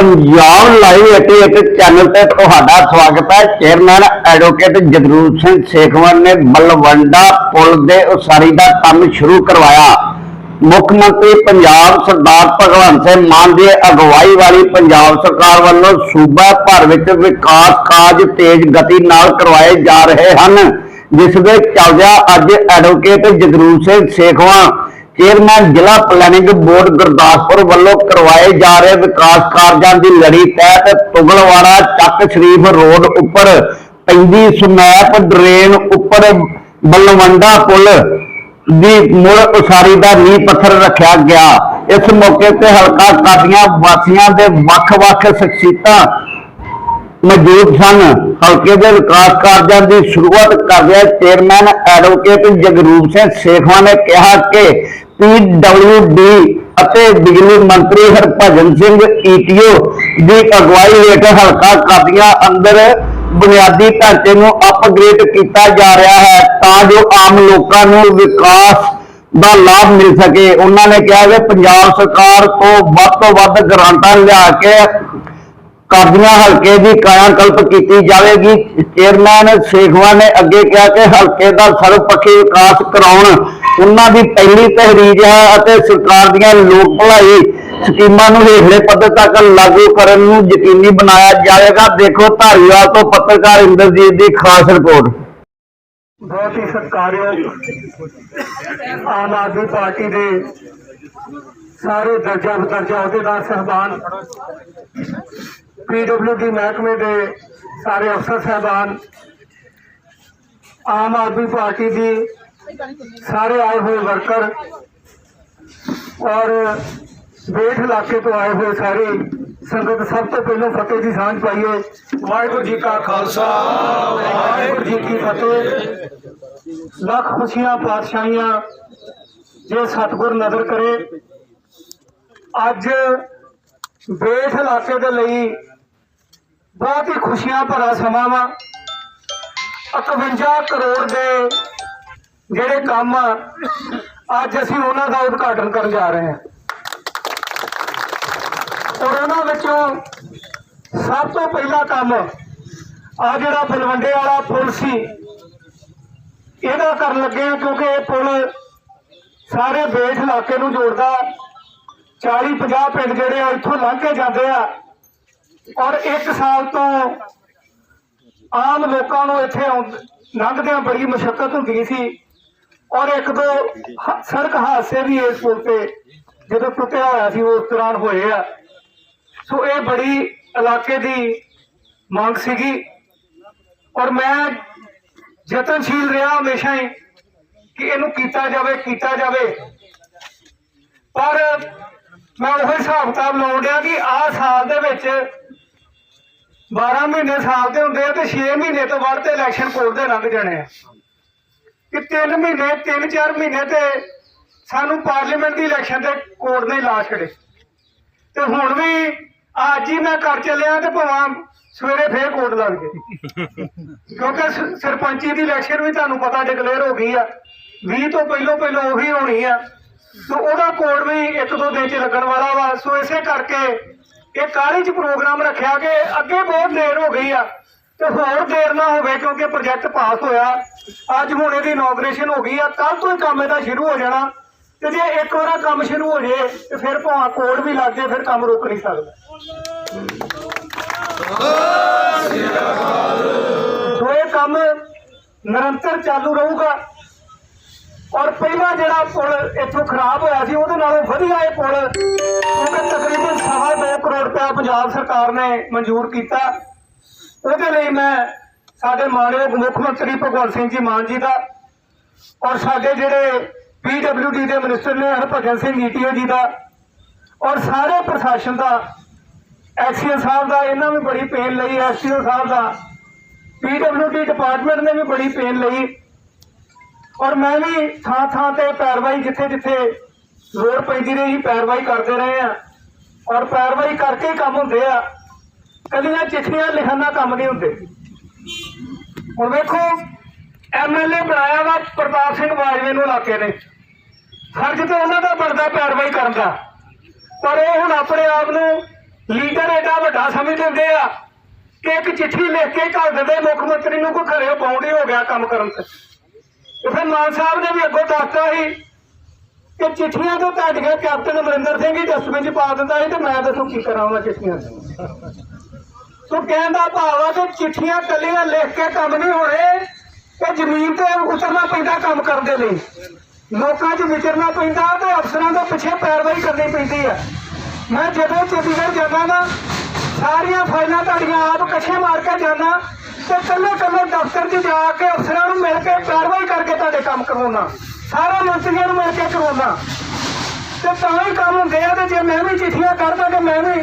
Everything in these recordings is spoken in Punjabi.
ਪੰਜਾਬ ਲਾਈਵ 88 ਚੈਨਲ ਤੇ ਤੁਹਾਡਾ ਸਵਾਗਤ ਹੈ। ਚੇਅਰਮੈਨ ਐਡਵੋਕੇਟ ਜਗਰੂਪ ਸਿੰਘ ਸੇਖਵਾਨ ਨੇ ਬਲਵੰਡਾ ਪੁਲ ਦੇ ਉਸਾਰੀ ਦਾ ਕੰਮ ਸ਼ੁਰੂ ਕਰਵਾਇਆ। ਮੁੱਖ ਮੰਤਰੀ ਪੰਜਾਬ ਸਰਦਾਰ ਭਗਵੰਤ ਸਿੰਘ ਮਾਨ ਦੀ ਅਗਵਾਈ ਵਾਲੀ ਪੰਜਾਬ ਸਰਕਾਰ ਵੱਲੋਂ ਸੂਬਾ ਭਰ ਵਿੱਚ ਵਿਕਾਸ ਕਾਰਜ ਤੇਜ਼ ਗਤੀ ਨਾਲ ਕਰਵਾਏ ਜਾ ਰਹੇ ਹਨ, ਜਿਸ ਦੇ ਚੱਲਦਿਆਂ ਅੱਜ ਐਡਵੋਕੇਟ ਜਗਰੂਪ ਸਿੰਘ ਸੇਖਵਾਂ ਚੇਅਰਮੈਨ ਜ਼ਿਲ੍ਹਾ ਪਲੈਨਿੰਗ ਬੋਰਡ ਗੁਰਦਾਸਪੁਰ ਵੱਲੋਂ ਕਰਵਾਏ ਜਾ ਰਹੇ ਵਿਕਾਸ ਕਾਰਜਾਂ ਦੀ ਲੜੀ ਤਹਿਤ ਤੁਗਲਵਾੜਾ ਚੱਕ ਸ਼ਰੀਫ ਰੋਡ ਉੱਪਰ ਪੈਂਦੀ ਸਮੈਪ ਡਰੇਨ ਉੱਪਰ ਬਲਵੰਡਾ ਪੁਲ ਦੀ ਮੁੜ ਉਸਾਰੀ ਦਾ ਨੀਂਹ ਪੱਥਰ ਰੱਖਿਆ ਗਿਆ। ਇਸ ਮੌਕੇ ਤੇ ਹਲਕਾ ਕਾਦੀਆਂ ਵਾਸੀਆਂ ਦੇ ਵੱਖ-ਵੱਖ ਸ਼ਖਸੀਅਤਾਂ ਮੌਜੂਦ ਸਨ। ਹਲਕੇ ਦੇ ਵਿਕਾਸ ਕਾਰਜਾਂ ਦੀ ਸ਼ੁਰੂਆਤ ਕਰਦਿਆਂ ਚੇਅਰਮੈਨ ਐਡਵੋਕੇਟ ਜਗਰੂਪ ਸਿੰਘ ਸੇਖਵਾ ਨੇ ਕਿਹਾ ਕਿ ਪੀਡਬਲਯੂਡੀ ਅਤੇ ਬਿਜਲੀ ਮੰਤਰੀ ਹਰਭਜਨ ਸਿੰਘ ਈਟੀਓ ਦੀ ਅਗਵਾਈ ਹੇਠ ਹਲਕਾ ਕਾਦੀਆਂ ਅੰਦਰ ਬੁਨਿਆਦੀ ਢਾਂਚੇ ਨੂੰ ਅਪਗ੍ਰੇਡ ਕੀਤਾ ਜਾ ਰਿਹਾ ਹੈ ਤਾਂ ਜੋ ਆਮ ਲੋਕਾਂ ਨੂੰ ਵਿਕਾਸ ਦਾ ਲਾਭ ਮਿਲ ਸਕੇ। ਉਹਨਾਂ ਨੇ ਕਿਹਾ ਕਿ ਪੰਜਾਬ ਸਰਕਾਰ ਤੋਂ ਵੱਧ ਤੋਂ ਵੱਧ ਗ੍ਰਾਂਟਾਂ ਲਿਆ ਕੇ ਕਾਦੀਆਂ ਹਲਕੇ ਦੀ ਕਾਇਆਕਲਪ ਕੀਤੀ ਜਾਵੇਗੀ। ਚੇਅਰਮੈਨ ਸੇਖਵਾ ਨੇ ਅੱਗੇ ਕਿਹਾ ਕਿ ਹਲਕੇ ਦਾ ਸਰਵਪੱਖੀ ਵਿਕਾਸ ਕਰਾਉਣ ਉਹਨਾਂ ਦੀ ਪਹਿਲੀ ਤਹਿਰੀਰ ਹੈ ਅਤੇ ਸਰਕਾਰ ਦੀਆਂ ਲੋਕ ਭਲਾਈ ਸਕੀਮਾਂ ਨੂੰ ਹੇਠਲੇ ਪੱਧਰ ਤੱਕ ਲਾਗੂ ਕਰਨ ਨੂੰ ਯਕੀਨੀ ਬਣਾਇਆ ਜਾਵੇਗਾ। ਦੇਖੋ ਧਾਰੀਵਾਲ ਤੋਂ ਪੱਤਰਕਾਰ ਇੰਦਰਜੀਤ ਦੀ ਖਾਸ ਰਿਪੋਰਟ। ਬਹੁਤ ਹੀ ਸਤਿਕਾਰਯੋਗ ਆਮ ਆਦਮੀ ਪਾਰਟੀ ਦੇ ਸਾਰੇ ਦਰਜਾ ਬਦਰਜਾ ਅਹੁਦੇਦਾਰ ਸਹਿਬਾਨ ਪੀਡਬਲਯੂਡੀ ਮਹਿਕਮੇ ਦੇ ਸਾਰੇ ਅਫਸਰ ਸਹਿਬਾਨ, ਆਮ ਆਦਮੀ ਪਾਰਟੀ ਦੀ ਸਾਰੇ ਆਏ ਹੋਏ ਵਰਕਰ ਔਰ ਬੇਟ ਇਲਾਕੇ ਤੋਂ ਆਏ ਹੋਏ ਸਾਰੇ ਸੰਗਤ ਸਭ ਤੋਂ ਪਹਿਲਾਂ ਫਤਿਹ ਦੀ ਸਾਂਝ ਪਾਈਏ। ਵਾਹਿਗੁਰੂ ਜੀ ਕਾ ਖਾਲਸਾ, ਵਾਹਿਗੁਰੂ ਜੀ ਕੀ ਫਤਿਹ। ਲੱਖ ਖੁਸ਼ੀਆਂ, ਪਾਤਸ਼ਾਹੀਆਂ ਜੇ ਸਤਿਗੁਰ ਨਜ਼ਰ ਕਰੇ। ਅੱਜ ਬੇਟ ਇਲਾਕੇ ਦੇ ਲਈ ਬਹੁਤ ਹੀ ਖੁਸ਼ੀਆਂ ਭਰਾ ਸਮਾਂ ਵਾ। 51 ਕਰੋੜ ਦੇ ਜਿਹੜੇ ਕੰਮ ਆ, ਅੱਜ ਅਸੀਂ ਉਹਨਾਂ ਦਾ ਉਦਘਾਟਨ ਕਰਨ ਜਾ ਰਹੇ ਹਾਂ। ਔਰ ਉਹਨਾਂ ਵਿੱਚੋਂ ਸਭ ਤੋਂ ਪਹਿਲਾ ਕੰਮ ਆ ਜਿਹੜਾ ਬਲਵੰਡੇ ਵਾਲਾ ਪੁਲ ਸੀ ਇਹਦਾ ਕਰਨ ਲੱਗੇ ਆ ਕਿਉਂਕਿ ਇਹ ਪੁਲ ਸਾਰੇ ਬੇਟ ਇਲਾਕੇ ਨੂੰ ਜੋੜਦਾ 40 50 ਪਿੰਡ ਜਿਹੜੇ ਆ ਇੱਥੋਂ ਲੰਘ ਕੇ ਜਾਂਦੇ ਆ। ਔਰ ਇੱਕ ਸਾਲ ਤੋਂ ਆਮ ਲੋਕਾਂ ਨੂੰ ਇੱਥੇ ਆਉਂ- ਲੰਘਦਿਆਂ ਬੜੀ ਮੁਸ਼ਕਲ ਹੁੰਦੀ ਸੀ। ਔਰ ਇੱਕ ਦੋ ਸੜਕ ਹਾਦਸੇ ਵੀ ਇਸ ਪੁਲ ਤੇ ਜਦੋਂ ਟੁੱਟਿਆ ਹੋਇਆ ਸੀ ਉਸ ਦੌਰਾਨ ਹੋਏ ਆ। ਸੋ ਇਹ ਬੜੀ ਇਲਾਕੇ ਦੀ ਮੰਗ ਸੀਗੀ। ਔਰ ਮੈਂ ਯਤਨਸ਼ੀਲ ਰਿਹਾ ਹਮੇਸ਼ਾ ਹੀ ਕਿ ਇਹਨੂੰ ਕੀਤਾ ਜਾਵੇ ਕੀਤਾ ਜਾਵੇ। ਪਰ ਮੈਂ ਉਹ ਹਿਸਾਬ ਕਿਤਾਬ ਲਾਉਣ ਡਿਆ ਕਿ ਆਹ ਸਾਲ ਦੇ ਵਿੱਚ 12 ਮਹੀਨੇ ਸਾਲ ਦੇ ਹੁੰਦੇ ਆ ਤੇ 6 ਮਹੀਨੇ ਤੋਂ ਬਾਅਦ ਤੇ ਇਲੈਕਸ਼ਨ ਕੋਡ ਦੇ ਲੰਘ ਜਾਣੇ ਆ। ਕਿ 3 ਮਹੀਨੇ 3-4 ਮਹੀਨੇ ਤੇ ਸਾਨੂੰ ਪਾਰਲੀਮੈਂਟ ਦੀ ਇਲੈਕਸ਼ਨ ਤੇ ਕੋਰਟ ਨੇ ਲਾ ਛੜੇ ਤੇ ਹੁਣ ਵੀ ਅੱਜ ਹੀ ਮੈਂ ਕਰ ਚੱਲਿਆ ਤੇ ਭਵਾਂ ਸਵੇਰੇ ਫੇਰ ਕੋਰਟ ਲੱਗ ਜੇ ਕਿਉਂਕਿ ਸਰਪੰਚੀ ਦੀ ਇਲੈਕਸ਼ਨ ਵੀ ਤੁਹਾਨੂੰ ਪਤਾ ਡਿਕਲੇਅਰ ਹੋ ਗਈ ਆ। 20 ਤੋਂ ਪਹਿਲੋਂ ਪਹਿਲੋਂ ਉਹੀ ਹੋਣੀ ਆ। ਸੋ ਉਹਦਾ ਕੋਡ ਵੀ ਇੱਕ ਦੋ ਦਿਨ ਚ ਲੱਗਣ ਵਾਲਾ ਵਾ। ਸੋ ਇਸੇ ਕਰਕੇ ਇਹ ਕਾਹਲੀ ਚ ਪ੍ਰੋਗਰਾਮ ਰੱਖਿਆ ਕਿ ਅੱਗੇ ਬਹੁਤ ਦੇਰ ਹੋ ਗਈ ਆ। ਤੇ ਹੋਰ ਦੇਰ ਨਾ ਹੋਵੇ ਕਿਉਂਕਿ ਪ੍ਰੋਜੈਕਟ ਪਾਸ ਹੋਇਆ। ਅੱਜ ਹੁਣ ਇਹਦੀ ਇਨੋਗ੍ਰੇਸ਼ਨ ਹੋ ਗਈ ਆ ਕੱਲ ਤੋਂ ਹੀ ਕੰਮ ਇਹਦਾ ਸ਼ੁਰੂ ਹੋ ਜਾਣਾ। ਤੇ ਜੇ ਇੱਕ ਵਾਰ ਕੰਮ ਸ਼ੁਰੂ ਹੋ ਜੇ, ਤੇ ਫਿਰ ਭਾਵੇਂ ਕੋਡ ਵੀ ਲੱਗ ਜੇ, ਫਿਰ ਕੰਮ ਰੁਕ ਨਹੀਂ ਸਕਦਾ। ਸੋ ਇਹ ਕੰਮ ਨਿਰੰਤਰ ਚਾਲੂ ਰਹੂਗਾ। ਔਰ ਪਹਿਲਾ ਜਿਹੜਾ ਪੁਲ ਇੱਥੋਂ ਖਰਾਬ ਹੋਇਆ ਸੀ, ਉਹਦੇ ਨਾਲੋਂ ਵਧੀਆ ਇਹ ਪੁਲ, ਕਿਉਂਕਿ ਤਕਰੀਬਨ ਸਵਾ ਦੋ ਕਰੋੜ ਰੁਪਇਆ ਪੰਜਾਬ ਸਰਕਾਰ ਨੇ ਮਨਜ਼ੂਰ ਕੀਤਾ। ਉਹਦੇ ਲਈ ਮੈਂ ਸਾਡੇ ਮਾਣਯੋਗ ਮੁੱਖ ਮੰਤਰੀ ਭਗਵੰਤ ਸਿੰਘ ਜੀ ਮਾਨ ਜੀ ਦਾ ਔਰ ਸਾਡੇ ਜਿਹੜੇ ਪੀਡਬਲਯੂਡੀ ਦੇ ਮਿਨਿਸਟਰ ਨੇ ਹਰਭਜਨ ਸਿੰਘ ਈਟੀਓ ਜੀ ਦਾ ਔਰ ਸਾਰੇ ਪ੍ਰਸ਼ਾਸਨ ਦਾ ਐਕਸੀਅਨ ਸਾਹਿਬ ਦਾ, ਇਹਨਾਂ ਵੀ ਬੜੀ ਪੇਨ ਲਈ ਐਸਟੀਓ ਸਾਹਿਬ ਦਾ ਪੀਡਬਲਯੂਡੀ ਡਿਪਾਰਟਮੈਂਟ ਨੇ ਵੀ ਬੜੀ ਪੇਨ ਲਈ। ਔਰ ਮੈਂ ਵੀ ਥਾਂ ਥਾਂ ਤੇ ਪੈਰਵਾਈ ਜਿੱਥੇ ਜਿੱਥੇ ਲੋੜ ਪੈਂਦੀ ਰਹੀ, ਪੈਰਵਾਈ ਕਰਦੇ ਰਹੇ ਆ ਔਰ ਪੈਰਵਾਈ ਕਰਕੇ ਕੰਮ ਹੁੰਦੇ ਆ। ਕੱਲੀਆਂ ਚਿੱਠੀਆਂ ਲਿਖਣ ਦਾ ਕੰਮ ਨਹੀਂ ਹੁੰਦੇ। ਹੁਣ ਵੇਖੋ ਐਮਐਲਏ ਬਣਾਇਆ ਵਾ ਪ੍ਰਤਾਪ ਸਿੰਘ ਬਾਜਵੇ ਨੂੰ ਇਲਾਕੇ ਨੇ। ਫਰਜ਼ ਤੇ ਉਹਨਾਂ ਦਾ ਬਣਦਾ ਪੈਰਵਾਈ ਕਰਨ ਦਾ। ਪਰ ਉਹ ਹੁਣ ਆਪਣੇ ਆਪ ਨੂੰ ਲੀਡਰ ਐਡਾ ਵੱਡਾ ਸਮਝ ਲੈਂਦੇ ਆ ਕਿ ਇੱਕ ਚਿੱਠੀ ਲਿਖ ਕੇ ਘੱਲ ਦਿੰਦੇ ਮੁੱਖ ਮੰਤਰੀ ਨੂੰ ਕੋਈ ਘਰੇ ਬਾਉਂਡੀ ਹੋ ਗਿਆ ਕੰਮ ਕਰਨ ਤੇ। ਫਿਰ ਮਾਨ ਸਾਹਿਬ ਨੇ ਵੀ ਅੱਗੋਂ ਦੱਸਤਾ ਸੀ ਕਿ ਚਿੱਠੀਆਂ ਤੋਂ ਤੁਹਾਡੀਆਂ ਕੈਪਟਨ ਅਮਰਿੰਦਰ ਸਿੰਘ ਹੀ ਡਸਟਬਿਨ 'ਚ ਪਾ ਦਿੰਦਾ ਸੀ ਤੇ ਮੈਂ ਦੱਸੋ ਕੀ ਕਰਾਂਗਾ ਚਿੱਠੀਆਂ ਸੋ ਕਹਿਣ ਦਾ ਭਾਵ ਆ ਕਿ ਚਿੱਠੀਆਂ ਕੱਲੀਆਂ ਲਿਖ ਕੇ ਕੰਮ ਨਹੀਂ ਹੋਣੇ। ਤੇ ਜ਼ਮੀਨ ਤੇ ਉਤਰਨਾ ਪੈਂਦਾ ਕੰਮ ਕਰਨ ਦੇ ਲਈ। ਲੋਕਾਂ 'ਚ ਵਿਚਰਨਾ ਪੈਂਦਾ ਤੇ ਅਫਸਰਾਂ ਦੇ ਪਿੱਛੇ ਪੈਰਵਾਈ ਕਰਨੀ ਪੈਂਦੀ ਆ। ਮੈਂ ਜਦੋਂ ਚੰਡੀਗੜ੍ਹ ਜਾਂਦਾ ਨਾ, ਸਾਰੀਆਂ ਫਾਈਲਾਂ ਤੁਹਾਡੀਆਂ ਆਪ ਕੱਛੇ ਮਾਰ ਕੇ ਜਾਂਦਾ ਤੇ ਕੱਲੇ ਕੱਲੇ ਦਫ਼ਤਰ 'ਚ ਜਾ ਕੇ ਅਫਸਰਾਂ ਨੂੰ ਮਿਲ ਕੇ ਪੈਰਵਾਈ ਕਰਕੇ ਤੁਹਾਡੇ ਕੰਮ ਕਰਵਾਉਣਾ ਸਾਰੇ ਮੰਤਰੀਆਂ ਨੂੰ ਮਿਲ ਕੇ ਕਰਵਾਉਣਾ ਤੇ ਤਾਂ ਹੀ ਕੰਮ ਹੁੰਦੇ ਆ ਤੇ ਜੇ ਮੈਂ ਵੀ ਚਿੱਠੀਆਂ ਕਰਦਾ ਤੇ ਮੈਂ ਵੀ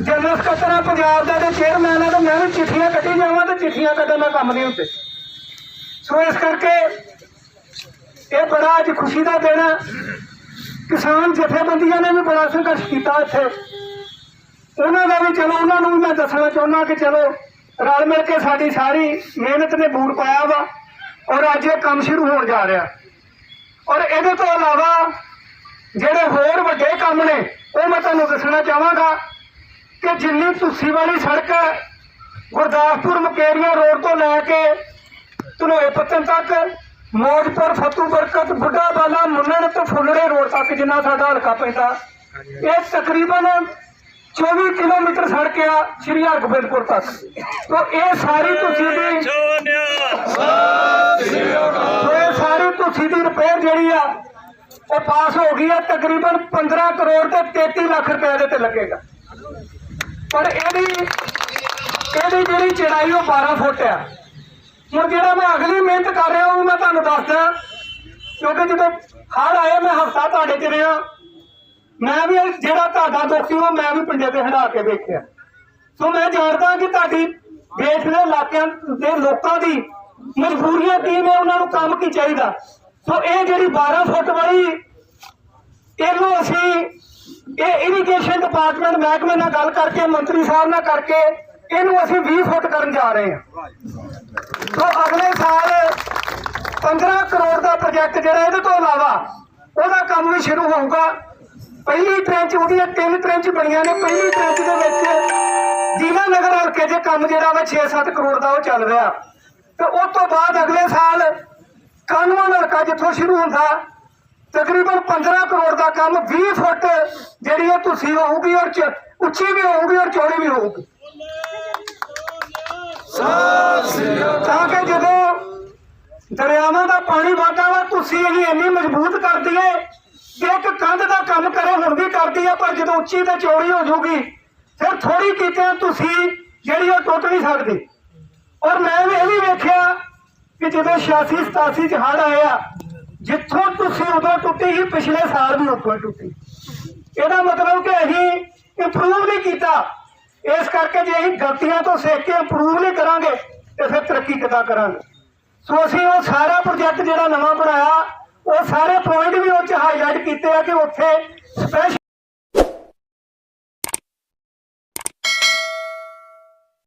ਜਨਰਲ ਸਕੱਤਰ ਪੰਜਾਬ ਦਾ ਤੇ ਚੇਅਰਮੈਨ ਆ ਤੇ ਮੈਂ ਵੀ ਚਿੱਠੀਆਂ ਕੱਢੀ ਜਾਵਾਂ ਤੇ ਚਿੱਠੀਆਂ ਕੱਢਣ ਦਾ ਕੰਮ ਨਹੀਂ ਹੁੰਦੇ। ਸੋ ਇਸ ਕਰਕੇ ਇਹ ਬੜਾ ਅੱਜ ਖੁਸ਼ੀ ਦਾ ਦਿਨ ਹੈ ਕਿਸਾਨ ਜਥੇਬੰਦੀਆਂ ਨੇ ਵੀ ਬੜਾ ਸੰਘਰਸ਼ ਕੀਤਾ ਇੱਥੇ। ਉਹਨਾਂ ਦਾ ਵੀ ਚਲੋ, ਉਹਨਾਂ ਨੂੰ ਵੀ ਮੈਂ ਦੱਸਣਾ ਚਾਹੁੰਦਾ ਕਿ ਚਲੋ, ਰਲ ਮਿਲ ਕੇ ਸਾਡੀ ਸਾਰੀ ਮਿਹਨਤ ਨੇ ਬੂਰ ਪਾਇਆ ਵਾ ਔਰ ਅੱਜ ਇਹ ਕੰਮ ਸ਼ੁਰੂ ਹੋਣ ਜਾ ਰਿਹਾ। ਔਰ ਇਹਦੇ ਤੋਂ ਇਲਾਵਾ ਜਿਹੜੇ ਹੋਰ ਵੱਡੇ ਕੰਮ ਨੇ, ਉਹ ਮੈਂ ਤੁਹਾਨੂੰ ਦੱਸਣਾ ਚਾਹਾਂਗਾ। ਕਿ ਜਿੰਨੀ ਤੁਸੀ ਵਾਲੀ ਸੜਕ ਹੈ ਗੁਰਦਾਸਪੁਰ ਮਕੇਰੀਆ ਰੋਡ ਤੋਂ ਲੈ ਕੇ ਧਨੋਏ ਪੱਤਨ ਤੱਕ ਮੋਜਪੁਰ ਫਤੂ ਬਰਕਤ ਬੁੱਢਾ ਬਾਲਾ ਮੁੰਨਣ ਤੇ ਫੁੱਲੜੇ ਰੋਡ ਤੱਕ ਜਿੰਨਾ ਸਾਡਾ ਹਲਕਾ ਪੈਂਦਾ। ਇਹ ਤਕਰੀਬਨ 24 ਕਿਲੋਮੀਟਰ ਸੜਕ ਆ ਸ਼੍ਰੀ ਹਰਗੋਬਿੰਦਪੁਰ ਤੱਕ। ਤੋਂ ਇਹ ਸਾਰੀ ਤੁਸੀਂ ਦੀ ਤੋਂ ਇਹ ਸਾਰੀ ਤੁਸੀਂ ਦੀ ਰਿਪੇਅਰ ਜਿਹੜੀ ਆ ਉਹ ਪਾਸ ਹੋ ਗਈ ਹੈ ਤਕਰੀਬਨ 15 ਕਰੋੜ ਤੇ 33 ਲੱਖ ਰੁਪਏ ਦੇ ਤੇ ਲੱਗੇਗਾ। ਪਰ ਇਹਦੀ ਇਹਦੀ ਜਿਹੜੀ ਚੜਾਈ ਉਹ 12 ਫੁੱਟ ਆ। ਹੁਣ ਜਿਹੜਾ ਮੈਂ ਅਗਲੀ ਮਿਹਨਤ ਕਰ ਰਿਹਾ ਉਹ ਮੈਂ ਤੁਹਾਨੂੰ ਦੱਸਦਾ, ਕਿਉਂਕਿ ਜਦੋਂ ਹੜ ਆਏ ਮੈਂ ਹਫਤਾ ਤੁਹਾਡੇ ਚ ਰਿਹਾ ਮੈਂ ਵੀ ਜਿਹੜਾ ਤੁਹਾਡਾ ਦੁੱਖ ਸੀ, ਉਹ ਮੈਂ ਵੀ ਪਿੰਡੇ ਤੇ ਹਟਾ ਕੇ ਵੇਖਿਆ। ਸੋ ਮੈਂ ਜਾਣਦਾ ਕਿ ਤੁਹਾਡੀ ਦੇਸ਼ ਦੇ ਇਲਾਕਿਆਂ ਦੇ ਲੋਕਾਂ ਦੀ ਮਜਬੂਰੀਆਂ ਕੀ ਨੇ, ਉਹਨਾਂ ਨੂੰ ਕੰਮ ਕੀ ਚਾਹੀਦਾ। ਸੋ ਇਹ ਜਿਹੜੀ 12 ਫੁੱਟ ਵਾਲੀ, ਇਹਨੂੰ ਅਸੀਂ ਇਹ ਇਰੀਗੇਸ਼ਨ ਡਿਪਾਰਟਮੈਂਟ ਮਹਿਕਮੇ ਨਾਲ ਗੱਲ ਕਰਕੇ, ਮੰਤਰੀ ਸਾਹਿਬ ਨਾਲ ਕਰਕੇ, ਇਹਨੂੰ ਅਸੀਂ 20 ਫੁੱਟ ਕਰਨ ਜਾ ਰਹੇ ਹਾਂ। ਸੋ ਅਗਲੇ ਸਾਲ 15 ਕਰੋੜ ਦਾ ਪ੍ਰੋਜੈਕਟ ਜਿਹੜਾ ਇਹਦੇ ਤੋਂ ਇਲਾਵਾ, ਉਹਦਾ ਕੰਮ ਵੀ ਸ਼ੁਰੂ ਹੋਊਗਾ। ਪਹਿਲੀ ਟ੍ਰੈਂਚ ਉਹਦੀਆਂ ਤਿੰਨ ਟ੍ਰੈਂਚ ਬਣੀਆਂ ਨੇ। ਪਹਿਲੀ ਟ੍ਰੈਂਚ ਦੇ ਵਿੱਚ ਦੀਨਾ ਨਗਰ ਹਲਕੇ 'ਚ ਕੰਮ ਜਿਹੜਾ ਵਾ 6-7 ਕਰੋੜ ਦਾ ਉਹ ਚੱਲ ਰਿਹਾ। ਤੇ ਉਸ ਤੋਂ ਬਾਅਦ ਅਗਲੇ ਸਾਲ ਕਾਨੂੰਨ ਹਲਕਾ ਜਿੱਥੋਂ ਸ਼ੁਰੂ ਹੁੰਦਾ ਤਕਰੀਬਨ 15 ਕਰੋੜ ਦਾ ਕੰਮ 20 ਫੁੱਟ ਜਿਹੜੀ ਇਹ ਤੁਸੀਂ ਹੋਊਗੀ ਔਰ ਉੱਚੀ ਵੀ ਹੋਊਗੀ ਔਰ ਚੌੜੀ ਵੀ ਹੋਊਗੀ। ਤਾਂ ਕਿ ਜਦੋਂ ਦਰਿਆਵਾਂ ਦਾ ਪਾਣੀ ਵਾਧਾ ਵਾ, ਤੁਸੀਂ ਇਹ ਇੰਨੀ ਮਜ਼ਬੂਤ ਕਰ ਦਈਏ ਕਿ ਇੱਕ ਕੰਧ ਦਾ ਕੰਮ ਕਰੇ, ਹੁਣ ਵੀ ਕਰਦੀ ਆ, ਪਰ ਜਦੋਂ ਉੱਚੀ ਤੇ ਚੌੜੀ ਹੋ ਜਾਊਗੀ, ਫਿਰ ਥੋੜੀ ਕੀਤੇ ਤੁਸੀਂ ਜਿਹੜੀ ਉਹ ਟੁੱਟ ਨਹੀਂ ਸਕਦੀ। ਔਰ ਮੈਂ ਵੀ ਇਹ ਵੀ ਵੇਖਿਆ ਕਿ ਜਦੋਂ 86 87 ਚ ਹੜ ਆਇਆ ਜਿੱਥੋਂ ਤੁਸੀਂ ਉਦੋਂ ਟੁੱਟੀ ਸੀ, ਪਿਛਲੇ ਸਾਲ ਵੀ ਉੱਥੋਂ ਟੁੱਟੀ। ਇਹਦਾ ਮਤਲਬ ਕਿ ਅਸੀਂ ਇੰਪਰੂਵ ਨਹੀਂ ਕੀਤਾ। ਇਸ ਕਰਕੇ ਜੇ ਅਸੀਂ ਗਲਤੀਆਂ ਤੋਂ ਸਿੱਖ ਕੇ ਇੰਪਰੂਵ ਨਹੀਂ ਕਰਾਂਗੇ, ਤੇ ਫਿਰ ਤਰੱਕੀ ਕਿੱਦਾਂ ਕਰਾਂਗੇ? ਸੋ ਅਸੀਂ ਉਹ ਸਾਰਾ ਪ੍ਰੋਜੈਕਟ ਜਿਹੜਾ ਨਵਾਂ ਬਣਾਇਆ, ਉਹ ਸਾਰੇ ਪੁਆਇੰਟ ਵੀ ਉਹ ਚ ਹਾਈਲਾਈਟ ਕੀਤੇ ਆ ਕਿ ਉੱਥੇ ਸਪੈਸ਼ਲ